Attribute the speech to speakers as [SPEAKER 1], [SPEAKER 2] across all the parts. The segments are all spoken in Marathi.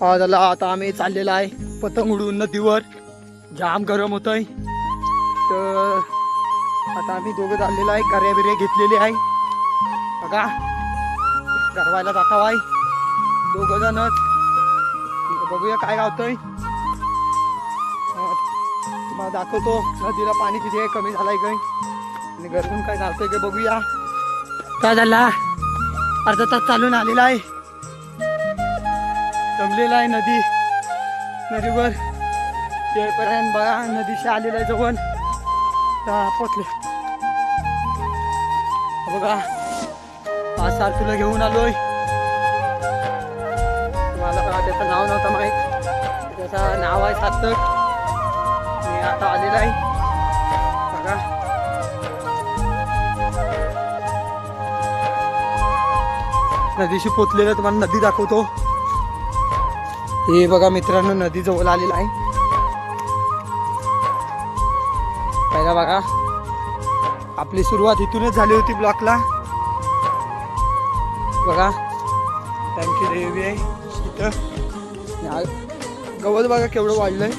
[SPEAKER 1] हा झाला आता आम्ही चाललेला आहे पतंग उडून नदीवर. जाम गरम होत आहे तर आता आम्ही दोघं चाललेलो आहे कर्या बिर्या घेतलेली आहे. बघा गरवायला जाता आहे. दोघं जणच बघूया काय गावतंय. तुम्हाला दाखवतो नदीला पाणी किती आहे कमी झालंय काही आणि घरून काय घालतोय का बघूया. काय झाला अर्धा तास चालून आलेला आहे. जमलेला आहे नदी. नदीवर तेपर्यंत बघा नदीशी आलेला आहे जवळ. तर पोचले. बघा पाच सार तुला घेऊन आलोय. तुम्हाला त्याचं नाव नव्हतं माहीत. त्याचं नाव आहे सार्थक. मी आता आलेला आहे. बघा. नदीशी पोचलेलं तुम्हाला नदी दाखवतो. हे बघा मित्रांनो नदी जवळ आलेला आहे. पहिला बघा. आपली सुरुवात इथूनच झाली होती ब्लॉकला. बघा. त्यांची देवी आहे इथं. या- गवत बघा केवढं वाढलंय.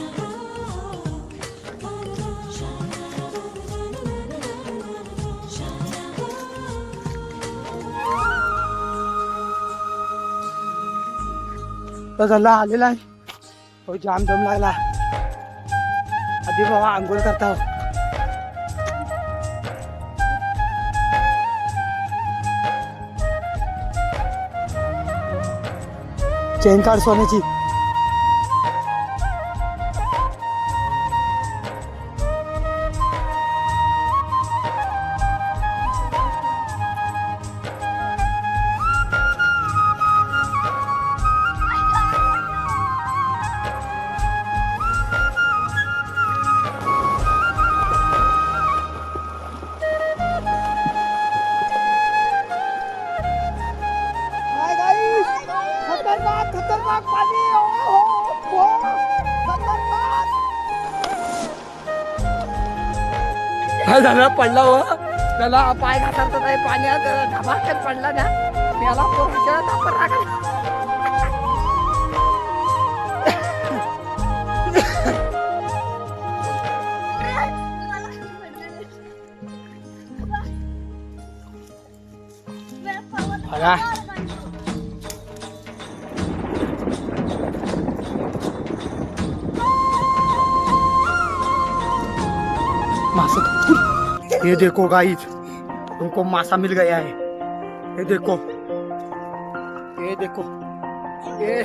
[SPEAKER 1] तर झाला आलेला आहे. हो जाम दम लागला. आधी बाबा आंघोळ करता. चेन काढ सोन्याची. काय झालं पडला हो त्याला पाय घातला नाही पाण्यात धमाक्यात पडला ना त्याला पोराच्या तापर टाकला बघा मासा ये देखो गाइस तुमको मासा मिल गया है। ये देखो। ये देखो। ये।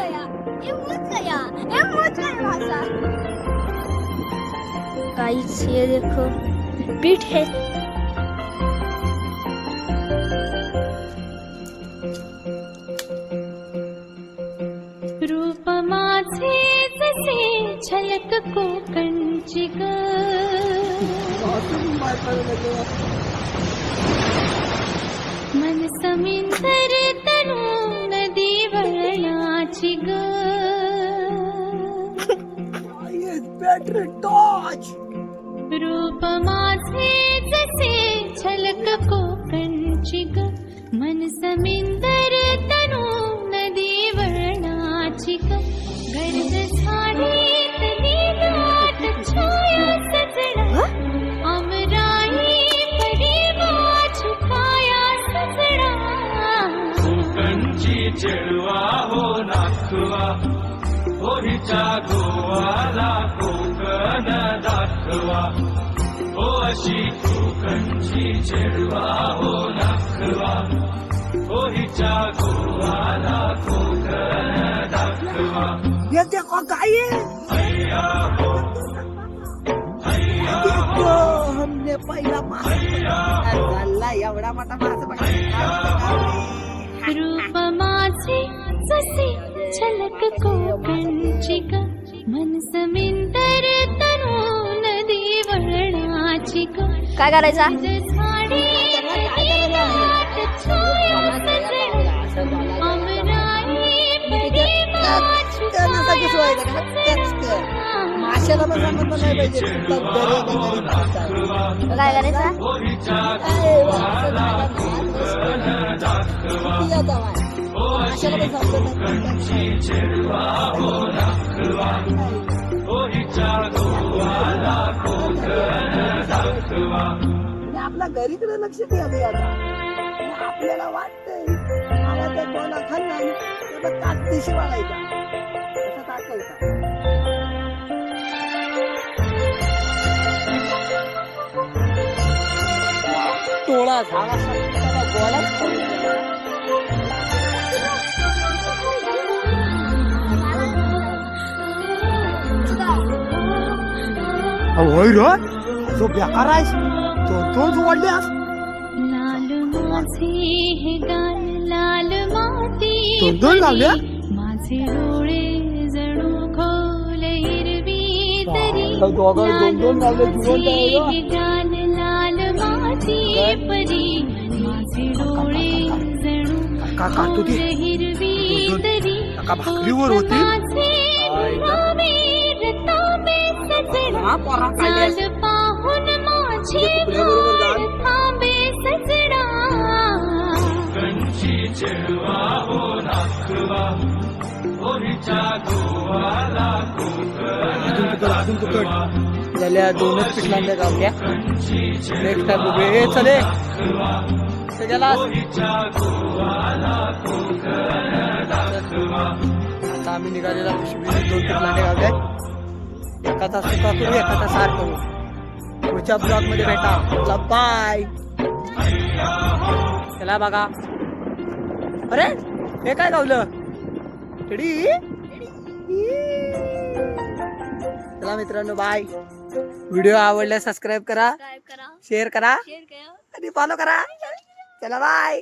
[SPEAKER 2] गाइस ये देखो। पीठ है।
[SPEAKER 3] रूप माझे जसे छलक कोकणची ग मन समिंदर तनु नदी वळणाची ग रूप माझे जसे छलक कोकणची ग मन समिंदर
[SPEAKER 4] चेडवा हो नाचवा. होळीच्या गोवाला कोकण दाखवा. हो अशी कोकणची चेडवा हो नाचवा. होळीच्या गोवाला कोकण दाखवा.
[SPEAKER 1] ये देखो गाइस
[SPEAKER 4] हैया हो.
[SPEAKER 1] हमने पहिला मासा झाला एवढा मोठा मासा
[SPEAKER 3] रूप माझे जसे छलक कोकणची ग मन समिंदर तनु नदी वळणाची ग
[SPEAKER 2] काय करायचा?
[SPEAKER 3] छाया अमराई सजणा.
[SPEAKER 1] माशाला पण समजलं नाही पाहिजे. तरी.
[SPEAKER 2] काय करायचा? आपल्या घरीकडे लक्ष द्यावे आता. आपल्याला वाटतंय आवाज एक बोला खाल्ला त्याला काच दिशी वागायचा टोळा झाला त्याला गोलाच करून दिला.
[SPEAKER 1] होय रो जो बेकार आहेस तो तोच वाढल्यास
[SPEAKER 3] लाल माझे हे गाल लाल माती
[SPEAKER 1] दोन दोन लावल्या
[SPEAKER 3] माझे डोळे जणू खोल हिरवी तरी
[SPEAKER 1] दोघं दोन दोन लावले जिवंत आहे रो.
[SPEAKER 3] हे गाल लाल माती परी माझे डोळे जणू हिरवी. तरी
[SPEAKER 1] का भाकरीवर होती?
[SPEAKER 2] हा.
[SPEAKER 3] चाल पाहून माझे. थांबे सजणा
[SPEAKER 5] कंची चिडवा हो नाखवा होळीच्या गोवाला
[SPEAKER 1] अजून पकड अजून पकड झाल्या दोनच पिठलांच्या गावल्या नेक्स्ट टाइम उभे. ए चले सजाला आता आम्ही निघालेला पिशवी. दोन पिठलांच्या एका तास सुका करू एका तास सार करू. पुढच्या ब्लॉगमध्ये भेटा. चला बाय चला बघा. अरे हे काय गावलं? टेडी चला मित्रांनो बाय व्हिडिओ आवडल्यास सबस्क्राईब करा
[SPEAKER 6] शेअर करा.
[SPEAKER 1] आणि फॉलो करा. चला बाय